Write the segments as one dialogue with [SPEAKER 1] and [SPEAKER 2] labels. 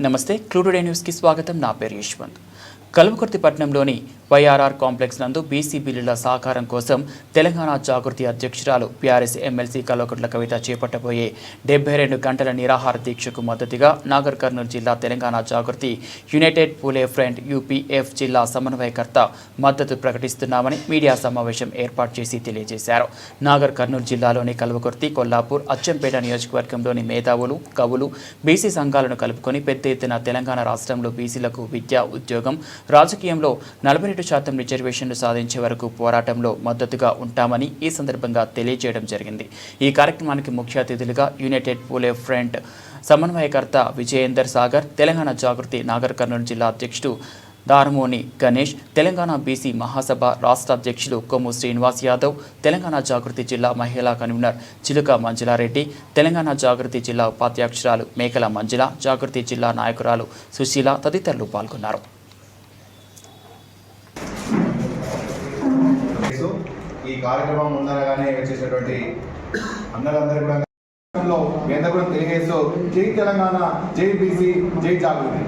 [SPEAKER 1] నమస్తే క్లూటుడే న్యూస్కి స్వాగతం. నా పేరు యశ్వంత్. కల్వకుర్తి పట్టణంలోని వైఆర్ఆర్ కాంప్లెక్స్ నందు బీసీ బిల్లుల సహకారం కోసం తెలంగాణ జాగృతి అధ్యక్షురాలు పీఆర్ఎస్ ఎమ్మెల్సీ కల్వకుట్ల కవిత చేపట్టబోయే డెబ్బై రెండు గంటల నిరాహార దీక్షకు మద్దతుగా నాగర్ కర్నూలు జిల్లా Telangana Jagruthi united Phule front UPF జిల్లా సమన్వయకర్త మద్దతు ప్రకటిస్తున్నామని మీడియా సమావేశం ఏర్పాటు చేసి తెలియజేశారు. నాగర్ కర్నూలు జిల్లాలోని కల్వకుర్తి కొల్లాపూర్ అచ్చంపేట నియోజకవర్గంలోని మేధావులు కవులు బీసీ సంఘాలను కలుపుకొని పెద్ద ఎత్తున తెలంగాణ రాష్ట్రంలో బీసీలకు విద్య ఉద్యోగం రాజకీయంలో నలభై రెండు శాతం రిజర్వేషన్లు సాధించే వరకు పోరాటంలో మద్దతుగా ఉంటామని ఈ సందర్భంగా తెలియజేయడం జరిగింది. ఈ కార్యక్రమానికి ముఖ్య అతిథులుగా యునైటెడ్ పూలే ఫ్రంట్ సమన్వయకర్త విజయేందర్ సాగర్ తెలంగాణ జాగృతి నాగర్ కర్నూలు జిల్లా అధ్యక్షుడు దారమోని గణేష్ తెలంగాణ బీసీ మహాసభ రాష్ట్ర అధ్యక్షులు కొమ్ము శ్రీనివాస్ యాదవ్ తెలంగాణ జాగృతి జిల్లా మహిళా కన్వీనర్ చిలుక మంజులారెడ్డి తెలంగాణ జాగృతి జిల్లా ఉపాధ్యక్షురాలు మేకల మంజుల జాగృతి జిల్లా నాయకురాలు సుశీల తదితరులు పాల్గొన్నారు
[SPEAKER 2] చేస్తూ ఈ కార్యక్రమం ముందరగానే వచ్చేసినటువంటి అన్నలందరూ కూడా లో కూడా తెలియజేస్తూ జై తెలంగాణ జై బీసీ జై జాగృతి.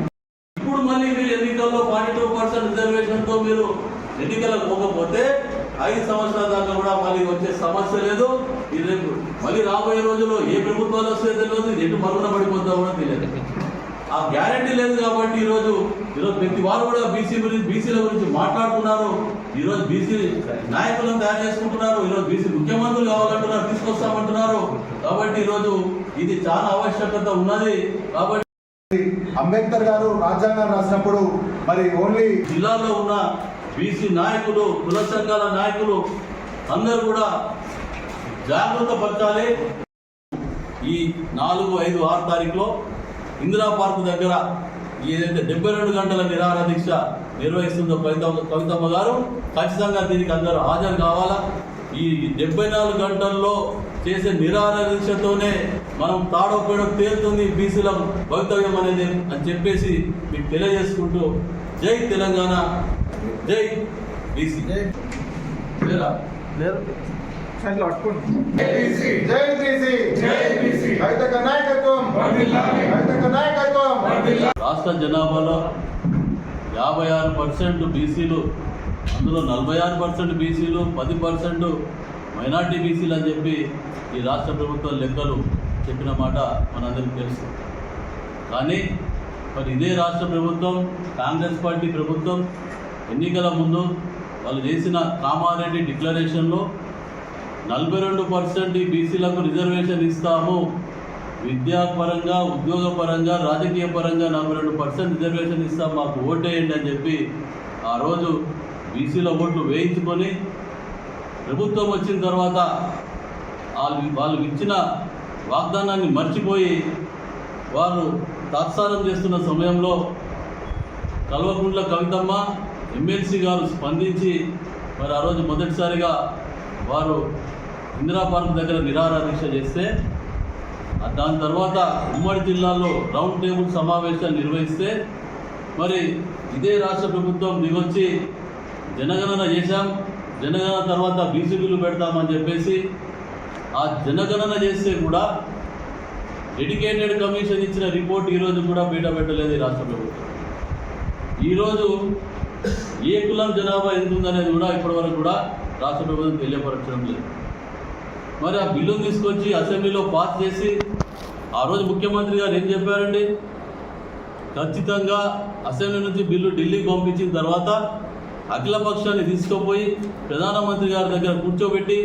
[SPEAKER 3] ఇప్పుడు మళ్ళీ మీరు ఎన్నికల్లో ఫార్టీ టూ పర్సెంట్ రిజర్వేషన్తో మీరు ఎన్నికలకు పోకపోతే ఐదు సంవత్సరాల దాకా కూడా మళ్ళీ వచ్చే సమస్య లేదు. ఇది మళ్ళీ రాబోయే రోజుల్లో ఏ ప్రభుత్వాలు వస్తాయో తెలియదు. ఎటు మరుగున పడిపోతా కూడా తెలియదు. ఆ గ్యారంటీ లేదు కాబట్టి ఈరోజు ఈరోజు ప్రతి వారు కూడా బీసీ గురించి బీసీల గురించి మాట్లాడుతున్నారు. ఈరోజు బీసీ నాయకులను తయారు చేసుకుంటున్నారు. ఈరోజు బీసీ ముఖ్యమంత్రులు కావాలంటున్నారు తీసుకొస్తామంటున్నారు. కాబట్టి ఈరోజు ఇది చాలా ఆవశ్యకత ఉన్నది. కాబట్టి
[SPEAKER 2] అంబేద్కర్ గారు రాజ్యాంగం రాసినప్పుడు మరి ఓన్లీ
[SPEAKER 3] జిల్లాలో ఉన్న బీసీ నాయకులు కుల సంఘాల నాయకులు అందరూ కూడా జాగ్రత్త పరచాలి. ఈ నాలుగు ఐదు ఆరు తారీఖులో ఇందిరా పార్క్ దగ్గర ఏదైతే డెబ్బై రెండు గంటల నిరాహార దీక్ష నిర్వహిస్తుందో కవితమ్మ కవితమ్మ గారు ఖచ్చితంగా దీనికి అందరూ హాజరు కావాలా? ఈ డెబ్బై నాలుగు గంటల్లో చేసే నిరాహార దీక్షతోనే మనం తాడో పేడో తేలుతుంది బీసీల భవితవ్యం అనేది అని చెప్పేసి మీకు తెలియజేసుకుంటూ జై తెలంగాణ జై బీసీ?
[SPEAKER 2] జై. బీసీ జై బీసీ. నాయకత్వం.
[SPEAKER 3] రాష్ట్ర జనాభాలో యాభై ఆరు పర్సెంట్ బీసీలు అందులో నలభై ఆరు పర్సెంట్ బీసీలు పది పర్సెంట్ మైనార్టీ బీసీలు అని చెప్పి ఈ రాష్ట్ర ప్రభుత్వం లెక్కలు చెప్పిన మాట మనందరికీ తెలుసు. కానీ మరి ఇదే రాష్ట్ర ప్రభుత్వం కాంగ్రెస్ పార్టీ ప్రభుత్వం ఎన్నికల ముందు వాళ్ళు చేసిన కామారెడ్డి డిక్లరేషన్లో నలభై రెండు పర్సెంట్ బీసీలకు రిజర్వేషన్ ఇస్తాము విద్యాపరంగా ఉద్యోగపరంగా రాజకీయ పరంగా నలభై రెండు పర్సెంట్ రిజర్వేషన్ ఇస్తాం మాకు ఓటేయండి అని చెప్పి ఆ రోజు బీసీల ఓట్లు వేయించుకొని ప్రభుత్వం వచ్చిన తర్వాత వాళ్ళు వాళ్ళు ఇచ్చిన వాగ్దానాన్ని మర్చిపోయి వారు తాత్సారం చేస్తున్న సమయంలో కల్వకుంట్ల కవితమ్మ ఎమ్మెల్సీ గారు స్పందించి మరి ఆ రోజు మొదటిసారిగా వారు ఇందిరా పార్క్ దగ్గర నిరాహార దీక్ష చేస్తే దాని తర్వాత ఉమ్మడి జిల్లాలో రౌండ్ టేబుల్ సమావేశాలు నిర్వహిస్తే మరి ఇదే రాష్ట్ర ప్రభుత్వం దిగొచ్చి జనగణన చేశాం. జనగణన తర్వాత బీసీ బిల్లు పెడతామని చెప్పేసి ఆ జనగణన చేస్తే కూడా డెడికేటెడ్ కమిషన్ ఇచ్చిన రిపోర్ట్ ఈరోజు కూడా బయట పెట్టలేదు ఈ రాష్ట్ర ప్రభుత్వం. ఈరోజు ఏ కులం జనాభా ఎంత ఉందనేది కూడా ఇప్పటివరకు కూడా రాష్ట్ర ప్రభుత్వం తెలియపరచడం లేదు. మరి ఆ బిల్లును తీసుకొచ్చి అసెంబ్లీలో పాస్ చేసి ఆ రోజు ముఖ్యమంత్రి గారు ఏం చెప్పారండి? ఖచ్చితంగా అసెంబ్లీ నుంచి బిల్లు ఢిల్లీకి పంపించిన తర్వాత అఖిలపక్షాన్ని తీసుకుపోయి ప్రధానమంత్రి గారి దగ్గర కూర్చోబెట్టి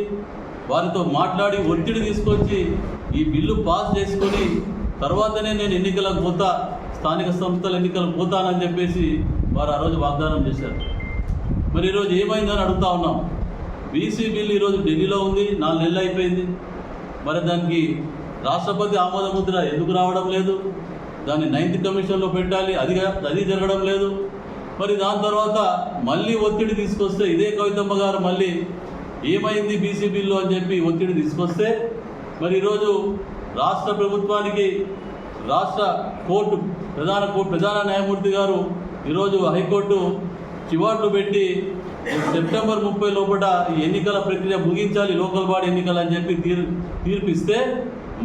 [SPEAKER 3] వారితో మాట్లాడి ఒత్తిడి తీసుకొచ్చి ఈ బిల్లు పాస్ చేసుకొని తర్వాతనే నేను ఎన్నికలకు పోతా స్థానిక సంస్థల ఎన్నికలకు పోతానని చెప్పేసి వారు ఆ రోజు వాగ్దానం చేశారు. మరి ఈరోజు ఏమైందని అడుగుతా ఉన్నాం. బీసీ బిల్ ఈరోజు ఢిల్లీలో ఉంది నాలుగు నెలలు అయిపోయింది. మరి దానికి రాష్ట్రపతి ఆమోద ముద్ర ఎందుకు రావడం లేదు? దాన్ని నైన్త్ కమిషన్లో పెట్టాలి అది అది జరగడం లేదు. మరి దాని తర్వాత మళ్ళీ ఒత్తిడి తీసుకొస్తే ఇదే కవితమ్మ గారు మళ్ళీ ఏమైంది బీసీ బిల్లు అని చెప్పి ఒత్తిడి తీసుకొస్తే మరి ఈరోజు రాష్ట్ర ప్రభుత్వానికి రాష్ట్ర కోర్టు ప్రధాన కోర్టు ప్రధాన న్యాయమూర్తి గారు ఈరోజు హైకోర్టు చివాట్లు పెట్టి సెప్టెంబర్ ముప్పై లోపల ఈ ఎన్నికల ప్రక్రియ ముగించాలి లోకల్ బాడీ ఎన్నికలు అని చెప్పి తీర్ తీర్పిస్తే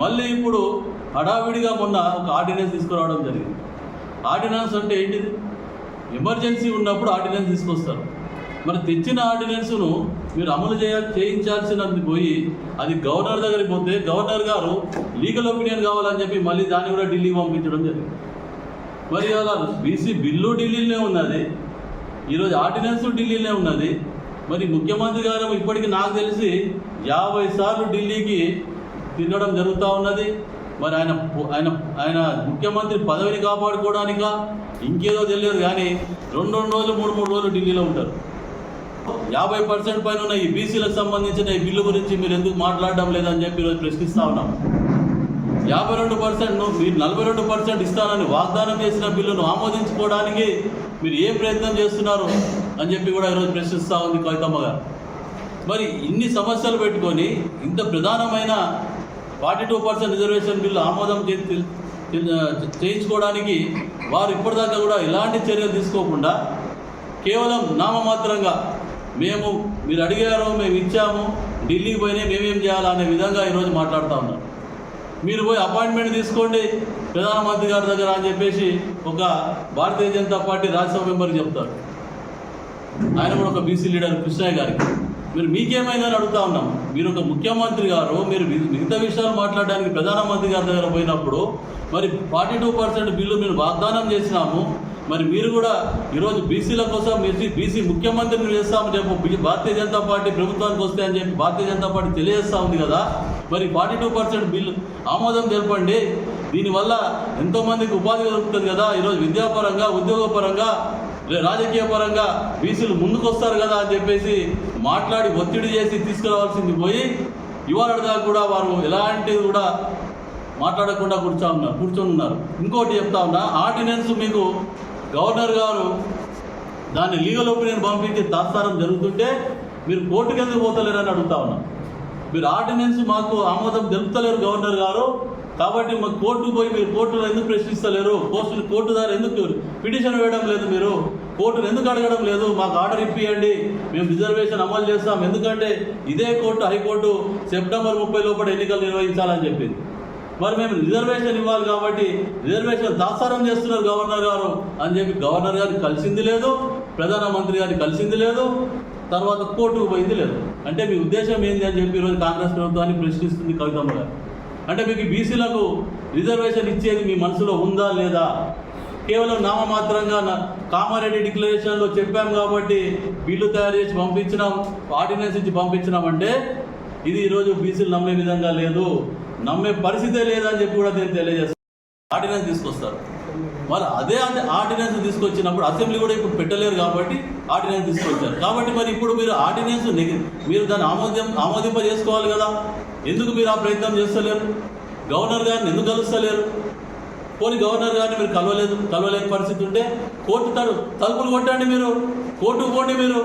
[SPEAKER 3] మళ్ళీ ఇప్పుడు హడావిడిగా మొన్న ఒక ఆర్డినెన్స్ తీసుకురావడం జరిగింది. ఆర్డినెన్స్ అంటే ఏంటిది? ఎమర్జెన్సీ ఉన్నప్పుడు ఆర్డినెన్స్ తీసుకొస్తారు. మరి తెచ్చిన ఆర్డినెన్స్ను మీరు అమలు చేయ చేయించాల్సినది పోయి అది గవర్నర్ దగ్గరికి పోతే గవర్నర్ గారు లీగల్ ఒపీనియన్ కావాలని చెప్పి మళ్ళీ దాన్ని కూడా ఢిల్లీకి పంపించడం జరిగింది. మరి అలా బీసీ బిల్లు ఢిల్లీలోనే ఉన్నది. ఈరోజు ఆర్డినెన్స్ ఢిల్లీలోనే ఉన్నది. మరి ముఖ్యమంత్రి గారు ఇప్పటికి నాకు తెలిసి యాభై సార్లు ఢిల్లీకి తినడం జరుగుతూ ఉన్నది. మరి ఆయన ఆయన ఆయన ముఖ్యమంత్రి పదవిని కాపాడుకోవడానికా? ఇంకేదో తెలియదు కానీ రెండు రెండు రోజులు మూడు మూడు రోజులు ఢిల్లీలో ఉంటారు. యాభై పర్సెంట్ పైన ఉన్న ఈ బీసీలకు సంబంధించిన ఈ బిల్లు గురించి మీరు ఎందుకు మాట్లాడడం లేదని చెప్పి ఈరోజు ప్రశ్నిస్తా ఉన్నాం. యాభై రెండు పర్సెంట్ మీరు నలభై రెండు పర్సెంట్ ఇస్తానని వాగ్దానం చేసిన బిల్లును ఆమోదించుకోవడానికి మీరు ఏం ప్రయత్నం చేస్తున్నారు అని చెప్పి కూడా ఈరోజు ప్రశ్నిస్తూ ఉంది కవితమ్మ గారు. మరి ఇన్ని సమస్యలు పెట్టుకొని ఇంత ప్రధానమైన forty two percent reservation bill ఆమోదం చే- చేయించుకోవడానికి వారు ఇప్పటిదాకా కూడా ఎలాంటి చర్యలు తీసుకోకుండా కేవలం నామమాత్రంగా మేము మీరు అడిగారు మేము ఇచ్చాము ఢిల్లీకి పోయినా మేమేం చేయాలా అనే విధంగా ఈరోజు మాట్లాడుతూ ఉన్నాం. మీరు పోయి అపాయింట్మెంట్ తీసుకోండి ప్రధానమంత్రి గారి దగ్గర అని చెప్పేసి ఒక భారతీయ జనతా పార్టీ రాజ్యసభ మెంబర్కి చెప్తారు. ఆయన కూడా ఒక బీసీ లీడర్ కృష్ణయ్య గారికి. మీరు మీకేమైందని అడుగుతా ఉన్నాం. మీరు ఒక ముఖ్యమంత్రి గారు మీరు మిగతా విషయాలు మాట్లాడడానికి ప్రధానమంత్రి గారి దగ్గర పోయినప్పుడు మరి ఫార్టీ టూ పర్సెంట్ బిల్లు మీరు వాగ్దానం చేసినాము. మరి మీరు కూడా ఈరోజు బీసీల కోసం మీరు బీసీ ముఖ్యమంత్రిని చేస్తామని చెప్పి భారతీయ జనతా పార్టీ ప్రభుత్వానికి వస్తే అని చెప్పి భారతీయ జనతా పార్టీ తెలియజేస్తా ఉంది కదా. మరి ఫార్టీ టూ పర్సెంట్ బిల్లు ఆమోదం తెలపండి. దీనివల్ల ఎంతోమందికి ఉపాధి దొరుకుతుంది కదా. ఈరోజు విద్యాపరంగా ఉద్యోగపరంగా రాజకీయ పరంగా బీసీలు ముందుకొస్తారు కదా అని చెప్పేసి మాట్లాడి ఒత్తిడి చేసి తీసుకురావాల్సింది పోయి ఇవాళ కూడా వారు ఎలాంటిది కూడా మాట్లాడకుండా కూర్చో ఉన్నారు కూర్చొని ఉన్నారు. ఇంకోటి చెప్తా ఉన్నా ఆర్డినెన్స్ మీకు గవర్నర్ గారు దాన్ని లీగల్ ఒపీనియన్ పంపించి తాత్సారం జరుగుతుంటే మీరు కోర్టుకి ఎందుకు పోతలేరని అడుగుతా ఉన్నా. మీరు ఆర్డినెన్స్ మాకు ఆమోదం తెలుపుతలేరు గవర్నర్ గారు. కాబట్టి మాకు కోర్టుకు పోయి మీరు కోర్టును ఎందుకు ప్రశ్నిస్తలేరు? పోస్టులు కోర్టు ద్వారా ఎందుకు పిటిషన్ వేయడం లేదు మీరు. కోర్టును ఎందుకు అడగడం లేదు? మాకు ఆర్డర్ ఇప్పియండి. మేము రిజర్వేషన్ అమలు చేస్తాం. ఎందుకంటే ఇదే కోర్టు హైకోర్టు సెప్టెంబర్ ముప్పై లోపల ఎన్నికలు నిర్వహించాలని చెప్పింది. మరి మేము రిజర్వేషన్ ఇవ్వాలి కాబట్టి రిజర్వేషన్ దాసారం చేస్తున్నారు గవర్నర్ గారు అని చెప్పి గవర్నర్ గారిని కలిసింది లేదు ప్రధానమంత్రి గారిని కలిసింది లేదు తర్వాత కోర్టుకు పోయింది లేదు. అంటే మీ ఉద్దేశం ఏంది అని చెప్పి ఈరోజు కాంగ్రెస్ ప్రభుత్వాన్ని ప్రశ్నిస్తుంది కవితమ్మ గారు. అంటే మీకు బీసీలకు రిజర్వేషన్ ఇచ్చేది మీ మనసులో ఉందా లేదా? కేవలం నామమాత్రంగా నా- కామారెడ్డి డిక్లరేషన్లో చెప్పాం కాబట్టి బిల్లు తయారు చేసి పంపించినాం ఆర్డినెన్స్ ఇచ్చి పంపించినాం అంటే ఇది ఈరోజు బీసీలు నమ్మే విధంగా లేదు. నమ్మే పరిస్థితే లేదని చెప్పి కూడా నేను తెలియజేస్తాను ఆర్డినెన్స్ తీసుకొస్తారు. మరి అదే అంటే ఆర్డినెన్స్ తీసుకొచ్చినప్పుడు అసెంబ్లీ కూడా ఇప్పుడు పెట్టలేరు కాబట్టి ఆర్డినెన్స్ తీసుకొచ్చారు. కాబట్టి మరి ఇప్పుడు మీరు ఆర్డినెన్స్ మీరు దాన్ని ఆమోదం ఆమోదింప చేసుకోవాలి కదా? ఎందుకు మీరు ఆ ప్రయత్నం చేస్తలేరు? గవర్నర్ గారిని ఎందుకు కలుస్తలేరు? పోనీ గవర్నర్ గారిని మీరు కలవలేదు కలవలేని పరిస్థితి ఉంటే కోర్టు తడు తలుపులు కొట్టండి మీరు. కోర్టుకు పోండి మీరు.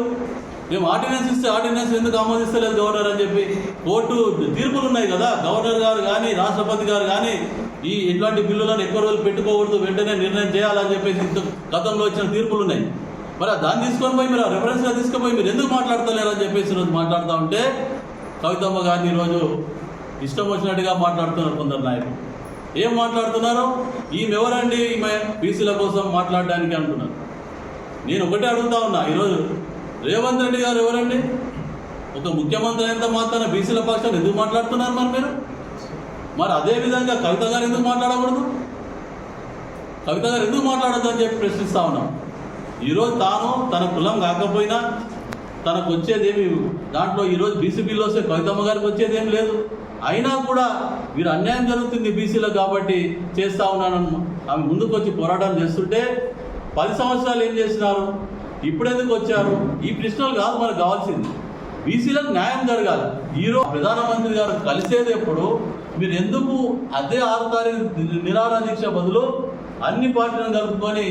[SPEAKER 3] మేము ఆర్డినెన్స్ ఇస్తే ఆర్డినెన్స్ ఎందుకు ఆమోదిస్తలేదు గవర్నర్ అని చెప్పి కోర్టు తీర్పులు ఉన్నాయి కదా? గవర్నర్ గారు కానీ రాష్ట్రపతి గారు కానీ ఈ ఇట్లాంటి బిల్లులను ఎక్కువ రోజులు పెట్టుకోకూడదు వెంటనే నిర్ణయం చేయాలని చెప్పేసి ఇంత గతంలో వచ్చిన తీర్పులు ఉన్నాయి. మరి దాన్ని తీసుకొని పోయి మీరు రెఫరెన్స్గా తీసుకుపోయి మీరు ఎందుకు మాట్లాడతలేరు అని చెప్పేసి ఈరోజు మాట్లాడుతూ ఉంటే కవితమ్మ గారిని ఈరోజు ఇష్టం వచ్చినట్టుగా మాట్లాడుతున్నారు కొందరు నాయకులు. ఏం మాట్లాడుతున్నారు? ఈమె ఎవరండి? ఈమె బీసీల కోసం మాట్లాడడానికి అంటున్నారు. నేను ఒకటే అడుగుతా ఉన్నా ఈరోజు రేవంత్ రెడ్డి గారు ఎవరండి? ఒక ముఖ్యమంత్రి అయినంత మాత్రాన బీసీల పక్షాన్ని ఎందుకు మాట్లాడుతున్నారు మరి మీరు? మరి అదే విధంగా కవిత గారు ఎందుకు మాట్లాడకూడదు? కవిత గారు ఎందుకు మాట్లాడద్దు అని చెప్పి ప్రశ్నిస్తా ఉన్నాం. ఈరోజు తాను తన కులం కాకపోయినా తనకు వచ్చేదేమి దాంట్లో ఈరోజు బీసీ బిల్లు వస్తే కవితమ్మ గారికి వచ్చేదేం లేదు. అయినా కూడా వీరు అన్యాయం జరుగుతుంది బీసీలకు కాబట్టి చేస్తా ఉన్నాను. ఆమె ముందుకు వచ్చి పోరాటం చేస్తుంటే పది సంవత్సరాలు ఏం చేసినారు? ఇప్పుడెందుకు వచ్చారు? ఈ ప్రశ్నలు కాదు మనకు కావాల్సింది. బీసీలకు న్యాయం జరగాలి. ఈరోజు ప్రధానమంత్రి గారు కలిసేది ఎప్పుడు? మీరు ఎందుకు అదే ఆరు తారీఖు నిరాహార దీక్ష బదులు అన్ని పార్టీలను కలుపుకొని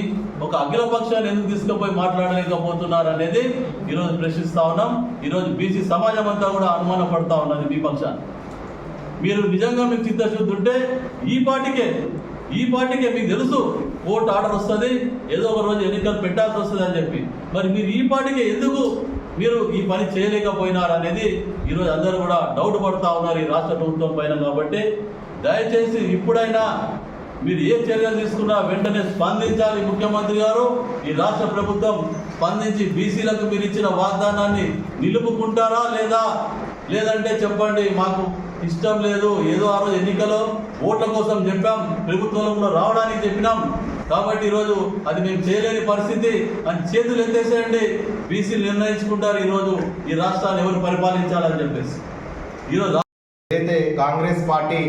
[SPEAKER 3] ఒక అఖిలపక్షాన్ని ఎందుకు తీసుకుపోయి మాట్లాడలేకపోతున్నారు అనేది ఈరోజు ప్రశ్నిస్తా ఉన్నాం. ఈరోజు బీసీ సమాజం అంతా కూడా అనుమాన పడతా ఉన్నది మీ పక్షాన్ని మీరు నిజంగా మీకు చిత్తశుద్ధి ఉంటే ఈ పార్టీకే ఈ పార్టీకే మీకు తెలుసు కోర్టు ఆర్డర్ వస్తుంది ఏదో ఒక రోజు ఎన్నికలు పెట్టాల్సి వస్తుంది అని చెప్పి. మరి మీరు ఈ పార్టీకే ఎందుకు మీరు ఈ పని చేయలేకపోయినారు అనేది ఈరోజు అందరూ కూడా డౌట్ పడుతూ ఉన్నారు ఈ రాష్ట్ర ప్రభుత్వం పైన కాబట్టి దయచేసి ఇప్పుడైనా మీరు ఏ చర్యలు తీసుకున్నా వెంటనే స్పందించాలి ముఖ్యమంత్రి గారు. ఈ రాష్ట్ర ప్రభుత్వం స్పందించి బీసీలకు మీరు ఇచ్చిన వాగ్దానాన్ని నిలుపుకుంటారా లేదా? లేదంటే చెప్పండి మాకు ఇష్టం లేదు ఏదో ఆ రోజు ఎన్నికలో ఓట్ల కోసం చెప్పాం ప్రభుత్వంలో కూడా రావడానికి చెప్పినాం. కాబట్టి ఈరోజు అది మేము చేయలేని పరిస్థితి. అని చేతులు ఎత్తేసేయండి. బీసీలు నిర్ణయించుకుంటారు ఈరోజు. ఈ రాష్ట్రాన్ని ఎవరు పరిపాలించాలని చెప్పేసి. ఈరోజు
[SPEAKER 2] ఏదైతే కాంగ్రెస్ పార్టీ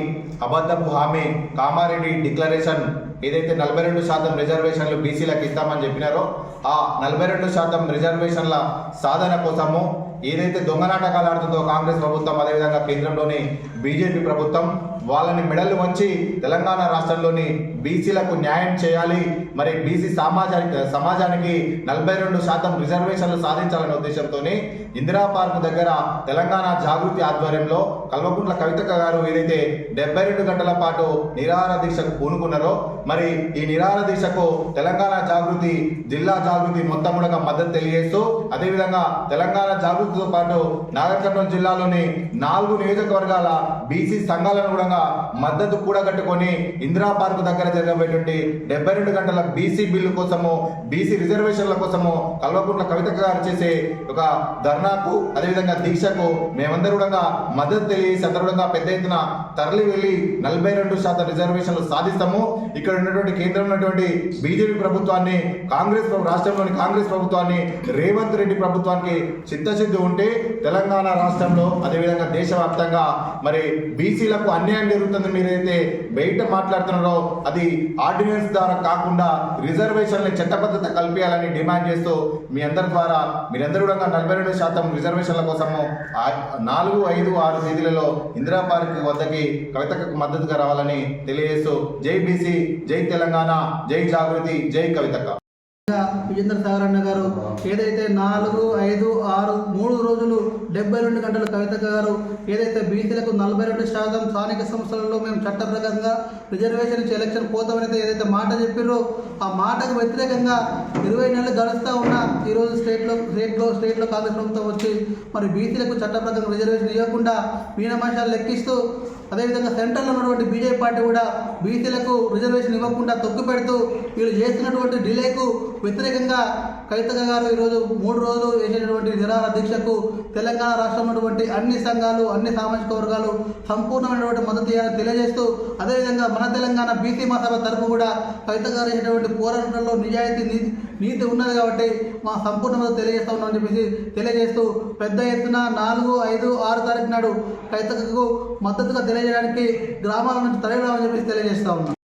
[SPEAKER 2] అబద్ధపు హామీ కామారెడ్డి డిక్లరేషన్ ఏదైతే నలభై రెండు శాతం రిజర్వేషన్లు బీసీలకు ఇస్తామని చెప్పినారో ఆ నలభై రెండు శాతం రిజర్వేషన్ల సాధన కోసము ఏదైతే దొంగ నాటకాలు ఆడుతుందో కాంగ్రెస్ ప్రభుత్వం అదేవిధంగా కేంద్రంలోని బీజేపీ ప్రభుత్వం వాళ్ళని మెడలు వంచి తెలంగాణ రాష్ట్రంలోని బీసీలకు న్యాయం చేయాలి. మరి బీసీ సమాజానికి సమాజానికి నలభై రెండు శాతం రిజర్వేషన్లు సాధించాలనే ఉద్దేశంతోనే ఇందిరా పార్క్ దగ్గర తెలంగాణ జాగృతి ఆధ్వర్యంలో కల్వకుంట్ల కవిత గారు ఏదైతే డెబ్బై రెండు గంటల పాటు నిరాహార దీక్షకు పూనుకున్నారో మరి ఈ నిరాహార దీక్షకు తెలంగాణ జాగృతి జిల్లా జాగృతి మొత్తం కూడా మద్దతు తెలియజేస్తూ అదేవిధంగా తెలంగాణ జాగృతితో పాటు నాగర్ జిల్లాలోని నాలుగు నియోజకవర్గాల బీసీ సంఘాలను కూడా మద్దతు కూడగట్టుకొని ఇందిరా పార్క్ దగ్గర జరగబోయేటువంటి డెబ్బై రెండు గంటల బీసీ బిల్లు కోసము బీసీ రిజర్వేషన్ల కోసము కల్వకుంట్ల కవిత గారు చేసే ఒక ధర్నాకు అదేవిధంగా దీక్షకు మేమందరూ కూడా మద్దతు తెలియజేసి అందరూ కూడా పెద్ద ఎత్తున తరలి వెళ్ళి నలభై రెండు శాతం రిజర్వేషన్లు సాధిస్తాము. ఇక్కడ ఉన్నటువంటి కేంద్రంలో ఉన్నటువంటి బీజేపీ ప్రభుత్వాన్ని కాంగ్రెస్ రాష్ట్రంలోని కాంగ్రెస్ ప్రభుత్వాన్ని రేవంత్ రెడ్డి ప్రభుత్వానికి చిత్తశుద్ధి ఉంటే తెలంగాణ రాష్ట్రంలో అదేవిధంగా దేశవ్యాప్తంగా మరి బీసీలకు అన్యాయం జరుగుతుంది మీరైతే బయట మాట్లాడుతున్నారో అది ఆర్డినెన్స్ ద్వారా కాకుండా రిజర్వేషన్ల చట్టబద్ధత కల్పించాలని డిమాండ్ చేస్తూ మీ అందరి ద్వారా మీరందరూ కూడా నలభై రెండు శాతం రిజర్వేషన్ల కోసము నాలుగు ఐదు ఆరు తేదీలలో ఇందిరా పార్క్ వద్దకి కవితకు మద్దతుగా రావాలని తెలియజేస్తూ జై బీసీ జై తెలంగాణ జై జాగృతి జై కవితక
[SPEAKER 4] విజేంద్ర సాగర్ అన్న గారు. ఏదైతే నాలుగు ఐదు ఆరు మూడు రోజులు డెబ్బై రెండు గంటలు కవిత గారు ఏదైతే బీసీలకు నలభై రెండు శాతం స్థానిక సంస్థలలో మేము చట్టప్రకారంగా రిజర్వేషన్ ఇచ్చి ఎలక్షన్ పోతామనైతే ఏదైతే మాట చెప్పిర్రో ఆ మాటకు వ్యతిరేకంగా ఇరవై నెలలు గడుస్తూ ఉన్న ఈరోజు స్టేట్లో స్టేట్లో స్టేట్లో కాంగ్రెస్ ప్రభుత్వం వచ్చి మరి బీసీలకు చట్టప్రకారం రిజర్వేషన్ ఇవ్వకుండా మీనమాషాలు లెక్కిస్తూ అదేవిధంగా సెంట్రల్లో ఉన్నటువంటి బీజేపీ పార్టీ కూడా బీసీలకు రిజర్వేషన్ ఇవ్వకుండా తొక్కు పెడుతూ వీళ్ళు చేస్తున్నటువంటి డిలేకు వ్యతిరేకంగా కవితక గారు ఈరోజు మూడు రోజులు వేసేటటువంటి నిరాహార దీక్షకు తెలంగాణ రాష్ట్రం ఉన్నటువంటి అన్ని సంఘాలు అన్ని సామాజిక వర్గాలు సంపూర్ణమైనటువంటి మద్దతు ఇవ్వాలని తెలియజేస్తూ అదేవిధంగా మన తెలంగాణ బీసీ మహాసభ తరఫు కూడా కవిత గారు చేసినటువంటి పోరాటంలో నిజాయితీ నీతి ఉన్నది కాబట్టి మా సంపూర్ణ తెలియజేస్తా ఉన్నామని చెప్పేసి తెలియజేస్తూ పెద్ద ఎత్తున నాలుగు ఐదు ఆరు తారీఖు నాడు రైతులకు మద్దతుగా తెలియజేయడానికి గ్రామాల నుంచి తరలిరామని చెప్పేసి తెలియజేస్తా ఉన్నాం.